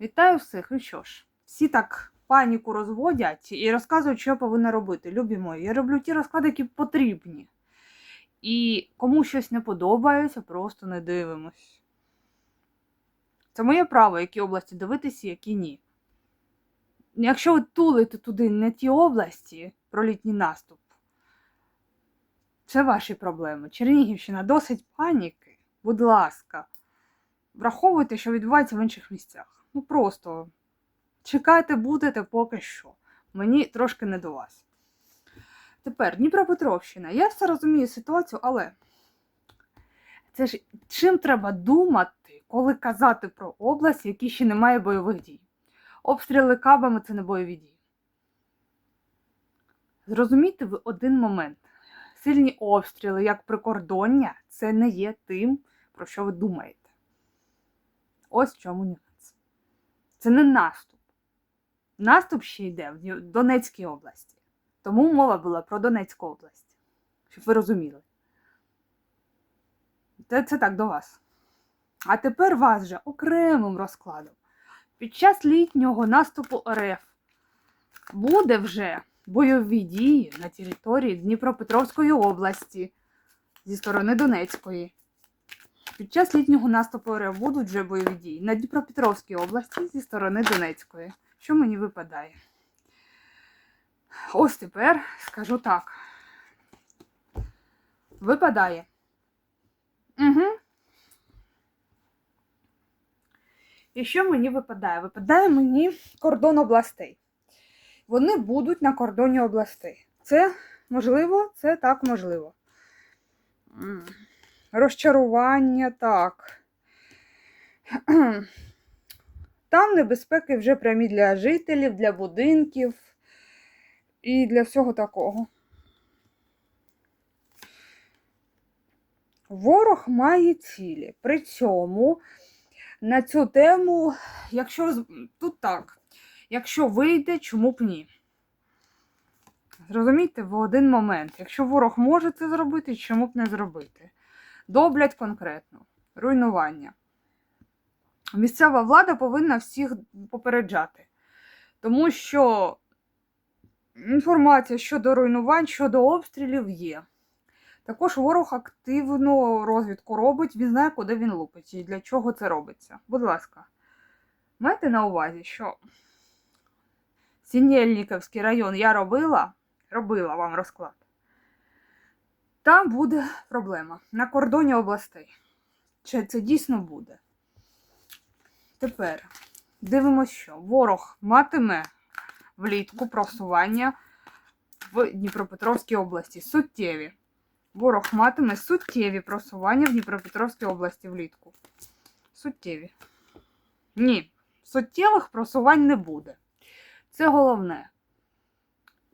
Вітаю всіх. І що ж, всі так паніку розводять і розказують, що я повинна робити. Любі мої, я роблю ті розклади, які потрібні. І кому щось не подобається, просто не дивимось. Це моє право, які області дивитися, які ні. Якщо ви тулите туди не ті області про літній наступ, це ваші проблеми. Чернігівщина досить паніки. Будь ласка, враховуйте, що відбувається в інших місцях. Ну просто чекайте, будете поки що. Мені трошки не до вас. Тепер Дніпропетровщина. Я все розумію ситуацію, але це ж чим треба думати, коли казати про область, в якій ще немає бойових дій? Обстріли кабами це не бойові дії. Зрозумійте ви один момент. Сильні обстріли, як прикордоння, це не є тим, про що ви думаєте. Ось в чому нюанс. Це не наступ. Наступ ще йде в Донецькій області. Тому мова була про Донецьку область. Щоб ви розуміли. Це, це так до вас. А тепер вас же окремим розкладом. Під час літнього наступу РФ буде вже бойові дії на території Дніпропетровської області зі сторони Донецької. Під час літнього наступу РФ будуть вже бойові дії на Дніпропетровській області зі сторони Донецької. Що мені випадає? Ось тепер скажу так. Випадає. Угу. І що мені випадає? Випадає мені кордон областей. Вони будуть на кордоні областей. Це можливо, це так можливо. Розчарування так. Там небезпеки вже прямі для жителів, для будинків і для всього такого. Ворог має цілі. При цьому на цю тему, якщо тут так, якщо вийде, чому б ні? Зрозумійте в один момент. Якщо ворог може це зробити, чому б не зробити? Доблять конкретно. Руйнування. Місцева влада повинна всіх попереджати. Тому що інформація щодо руйнувань, щодо обстрілів є. Також ворог активну розвідку робить, він знає, куди він лупить і для чого це робиться. Будь ласка, майте на увазі, що Сінєльніковський район я робила, робила вам розклад. Там буде проблема на кордоні областей. Чи це дійсно буде? Тепер дивимося, що ворог матиме влітку просування в Дніпропетровській області. Суттєві. Ворог матиме суттєві просування в Дніпропетровській області влітку. Суттєві. Ні, суттєвих просувань не буде. Це головне.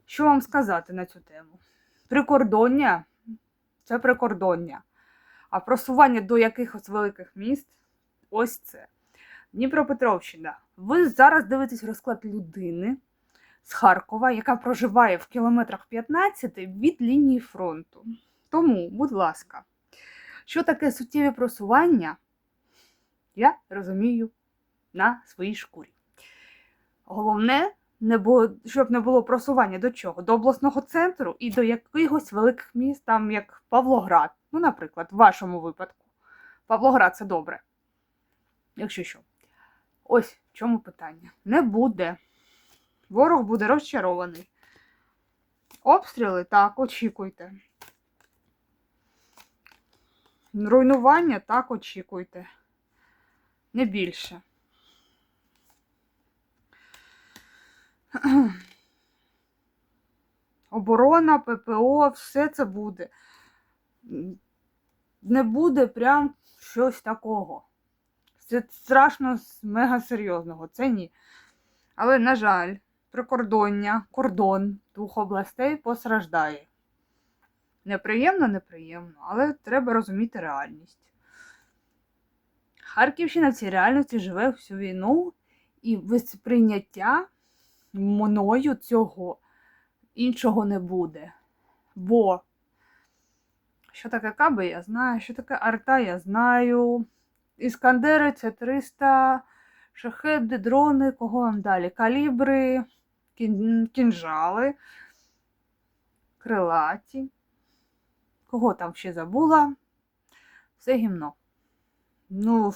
Що вам сказати на цю тему? Прикордоння це прикордоння. А просування до якихось великих міст ось це. Дніпропетровщина. Ви зараз дивитесь розклад людини з Харкова, яка проживає в кілометрах 15 від лінії фронту. Тому, будь ласка, що таке суттєве просування, я розумію на своїй шкурі. Головне, не було, щоб не було просування до чого? До обласного центру і до якихось великих міст, там як Павлоград. Ну, наприклад, в вашому випадку. Павлоград це добре. Якщо що. Ось в чому питання. Не буде. Ворог буде розчарований. Обстріли так, очікуйте. Руйнування так очікуйте. Не більше. Оборона, ППО, все це буде. Не буде прям щось такого. Це страшно мега серйозного. Це ні. Але, на жаль, прикордоння, кордон двох областей постраждає. Неприємно, неприємно, але треба розуміти реальність. Харківщина в цій реальності живе всю війну, і без мною цього іншого не буде. Бо що таке каби, я знаю, що таке арта, я знаю. Іскандери це 300 Шахеди, дрони, кого вам далі? Калібри, кін- кінжали, крилаті. Кого там ще забула? Все гімно. Ну,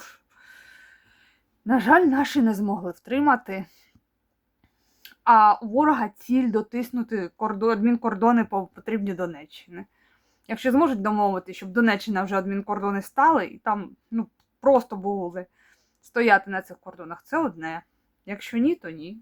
на жаль, наші не змогли втримати. А ворога ціль дотиснути кордон, адмінкордони по потрібні Донеччини. Якщо зможуть домовити, щоб Донеччина вже адмінкордони стали, і там ну, просто були стояти на цих кордонах, це одне. Якщо ні, то ні.